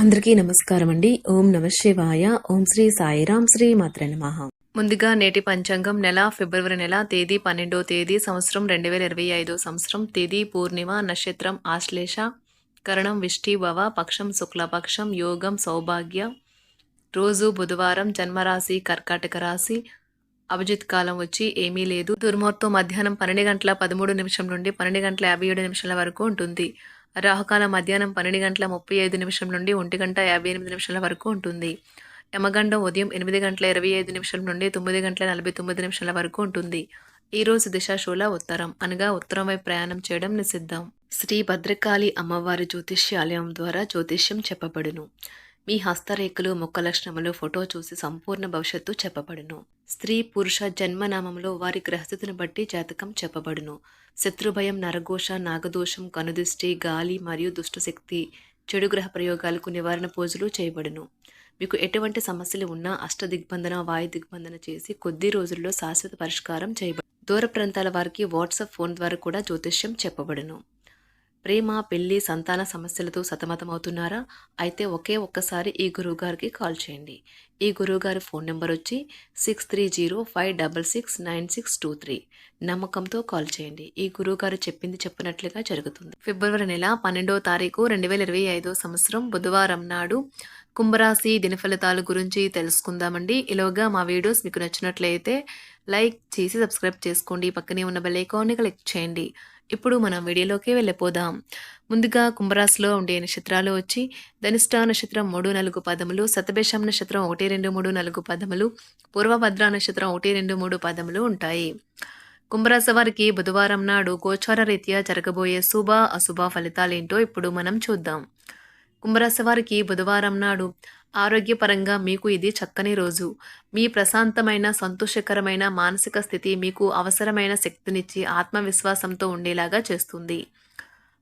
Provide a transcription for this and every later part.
అందరికీ నమస్కారం అండి ఓం నమ శివాయ. ఓం శ్రీ సాయిరాం శ్రీ మాత్ర నమః. ముందుగా నేటి పంచాంగం నెల ఫిబ్రవరి నెల తేదీ పన్నెండో తేదీ సంవత్సరం రెండు వేల ఇరవై ఐదో సంవత్సరం తేదీ పూర్ణిమ నక్షత్రం ఆశ్లేష కరణం విష్టి భవ పక్షం శుక్లపక్షం యోగం సౌభాగ్య రోజు బుధవారం జన్మరాశి కర్కాటక రాశి అభిజిత్ కాలం వచ్చి ఏమీ లేదు. దుర్ముహూర్తం మధ్యాహ్నం పన్నెండు గంటల పదమూడు నిమిషం నుండి పన్నెండు గంటల యాభై ఏడు నిమిషాల వరకు ఉంటుంది. రాహుకాలం మధ్యాహ్నం పన్నెండు గంటల ముప్పై ఐదు నిమిషం నుండి ఒంటి గంట యాభై ఎనిమిది నిమిషాల వరకు ఉంటుంది. యమగండం ఉదయం ఎనిమిది గంటల ఇరవై ఐదు నిమిషం నుండి తొమ్మిది గంటల నలభై తొమ్మిది నిమిషాల వరకు ఉంటుంది. ఈరోజు దిశాశూల ఉత్తరం. అనగా ఉత్తరం వైపు ప్రయాణం చేయడం నిషిద్ధం. శ్రీ భద్రకాళి అమ్మవారి జ్యోతిష్యాలయం ద్వారా జ్యోతిష్యం చెప్పబడును. మీ హస్తరేఖలు ముఖలక్షణములు ఫోటో చూసి సంపూర్ణ భవిష్యత్తు చెప్పబడును. స్త్రీ పురుష జన్మనామంలో వారి గ్రహస్థితిని బట్టి జాతకం చెప్పబడును. శత్రుభయం నరఘోష నాగదోషం కనుదృష్టి గాలి మరియు దుష్టశక్తి చెడు గ్రహ ప్రయోగాలకు నివారణ పూజలు చేయబడును. మీకు ఎటువంటి సమస్యలు ఉన్నా అష్ట దిగ్బంధన వాయు దిగ్బంధన చేసి కొద్ది రోజుల్లో శాశ్వత పరిష్కారం చేయబడు దూర ప్రాంతాల వారికి వాట్సాప్ ఫోన్ ద్వారా కూడా జ్యోతిష్యం చెప్పబడును. ప్రేమ పెళ్ళి సంతాన సమస్యలతో సతమతమవుతున్నారా? అయితే ఒకే ఒక్కసారి ఈ గురువుగారికి కాల్ చేయండి. ఈ గురువుగారి ఫోన్ నెంబర్ వచ్చి six three zero five double six nine six two three నమ్మకంతో కాల్ చేయండి. ఈ గురువుగారు చెప్పింది చెప్పినట్లుగా జరుగుతుంది. ఫిబ్రవరి నెల పన్నెండో తారీఖు రెండు వేల ఇరవై ఐదో సంవత్సరం బుధవారం నాడు కుంభరాశి దినఫలితాల గురించి తెలుసుకుందామండి. ఇలాగా మా వీడియోస్ మీకు నచ్చినట్లయితే లైక్ చేసి సబ్స్క్రైబ్ చేసుకోండి. పక్కనే ఉన్న బెల్ ఐకాన్ని క్లిక్ చేయండి. ఇప్పుడు మనం వీడియోలోకి వెళ్ళిపోదాం. ముందుగా కుంభరాశిలో ఉండే నక్షత్రాలు వచ్చి ధనిష్ట నక్షత్రం మూడు నాలుగు పదములు సతభేషం నక్షత్రం ఒకటి రెండు మూడు నాలుగు పదములు పూర్వభద్ర నక్షత్రం ఒకటి రెండు మూడు పదములు ఉంటాయి. కుంభరాశి వారికి బుధవారం నాడు గోచార రీత్యా జరగబోయే శుభ అశుభ ఫలితాలేంటో ఇప్పుడు మనం చూద్దాం. కుంభరాశి వారికి బుధవారం నాడు ఆరోగ్యపరంగా మీకు ఇది చక్కని రోజు. మీ ప్రశాంతమైన సంతోషకరమైన మానసిక స్థితి మీకు అవసరమైన శక్తినిచ్చి ఆత్మవిశ్వాసంతో ఉండేలాగా చేస్తుంది.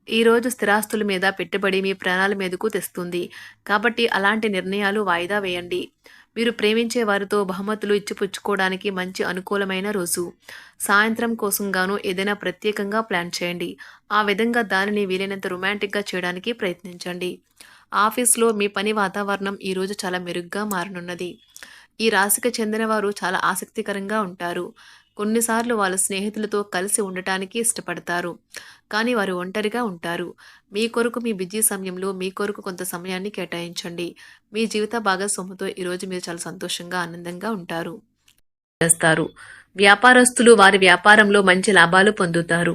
ఈ రోజు స్థిరాస్తుల మీద పెట్టుబడి మీ ప్రాణాల మీదకు తెస్తుంది. కాబట్టి అలాంటి నిర్ణయాలు వాయిదా వేయండి. మీరు ప్రేమించే వారితో బహుమతులు ఇచ్చిపుచ్చుకోవడానికి మంచి అనుకూలమైన రోజు. సాయంత్రం కోసం గాను ఏదైనా ప్రత్యేకంగా ప్లాన్ చేయండి. ఆ విధంగా దానిని వీలైనంత రొమాంటిక్గా చేయడానికి ప్రయత్నించండి. ఆఫీస్లో మీ పని వాతావరణం ఈరోజు చాలా మెరుగ్గా మారనున్నది. ఈ రాశికి చెందిన వారు చాలా ఆసక్తికరంగా ఉంటారు. కొన్నిసార్లు వాళ్ళ స్నేహితులతో కలిసి ఉండటానికి ఇష్టపడతారు. కానీ వారు ఒంటరిగా ఉంటారు. మీ కొరకు మీ బిజీ సమయంలో మీ కొరకు కొంత సమయాన్ని కేటాయించండి. మీ జీవిత భాగస్వామితో ఈరోజు మీరు చాలా సంతోషంగా ఆనందంగా ఉంటారు. చేస్తారు. వ్యాపారస్తులు వారి వ్యాపారంలో మంచి లాభాలు పొందుతారు.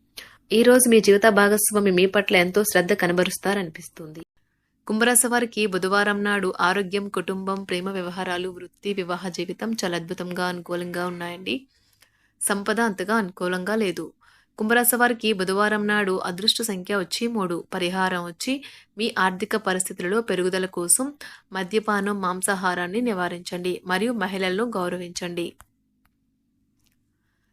ఈ రోజు మీ జీవిత భాగస్వామి మీ పట్ల ఎంతో శ్రద్ధ కనబరుస్తారనిపిస్తుంది. కుంభరాశి వారికి బుధవారం నాడు ఆరోగ్యం కుటుంబం ప్రేమ వ్యవహారాలు వృత్తి వివాహ జీవితం చాలా అద్భుతంగా అనుకూలంగా ఉన్నాయండి. సంపద అంతగా అనుకూలంగా లేదు. కుంభరాశి వారికి బుధవారం నాడు అదృష్ట సంఖ్య వచ్చి మూడు పరిహారం వచ్చి మీ ఆర్థిక పరిస్థితులలో పెరుగుదల కోసం మద్యపానం మాంసాహారాన్ని నివారించండి మరియు మహిళలను గౌరవించండి.